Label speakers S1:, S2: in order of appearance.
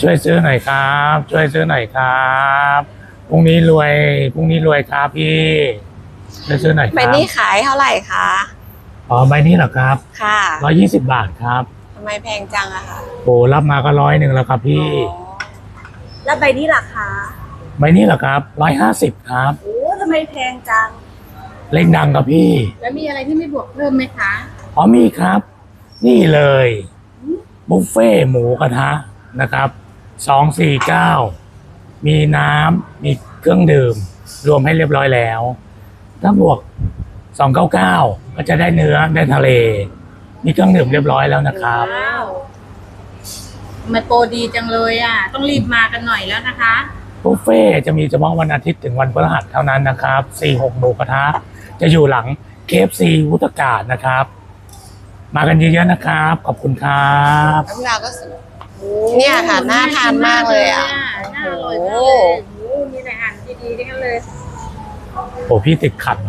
S1: ช่วยซื้อหน่อยครับ ช่วยซื้อหน่อยครับพรุ่งนี้รวยพรุ่งนี้รวยครับพี่ช่วยซื้อหน่อยค
S2: ใบ
S1: รับ
S2: นี้ขายเท่าไหร่คะ
S1: อ๋อใบนี้เหรอครับ
S2: ค่ะ
S1: ร้อยี่สิบบาทครับ
S2: ทำไมแพงจังอะคะ
S1: โอ้รับมาก็ร้อยหนึ่งแล้วครับพี่
S2: อ๋อแล้วใบนี้ราคา
S1: ใบนี้เหรอครับร้อยห้าสิบครับ
S2: โอ้ทำไมแพงจัง
S1: เล่งดังครับพี่
S3: แล้วมีอะไรที่ไม่บวกเพิ่มไหมคะ
S1: อ๋อมีครับ นี่เลย บุฟเฟ่หมูกระทะนะครับ สองสี่เก้ามีน้ำมีเครื่องดื่ม รวมให้เรียบร้อยแล้ว ถ้าบวกสองเก้าเก้าก็จะได้เนื้อได้ทะเล มีเครื่องดื่มเรียบร้อยแล้วนะครับ
S3: ว้าวทำไมันโปรดีจังเลยอะ ต้องรีบมากันหน่อยแล้วนะคะ
S1: บุฟเฟ่จะมีเฉพาะวันอาทิตย์ถึงวันพฤหัสเท่านั้นนะครับสี่หกหมูกระทะจะอยู่หลังเคฟซีวุฒากาศนะครับ มากันเยอะๆนะครับ ขอบคุณครับ
S2: น้ำยาก็สวย เนี่ยค่ะน่าทานมากเลยอะ
S3: น่าอร่อยมากเลยโอ้โหมีแต่อาหารดีๆทั้งนั้นเลย
S1: โอ้พี่ติดขัด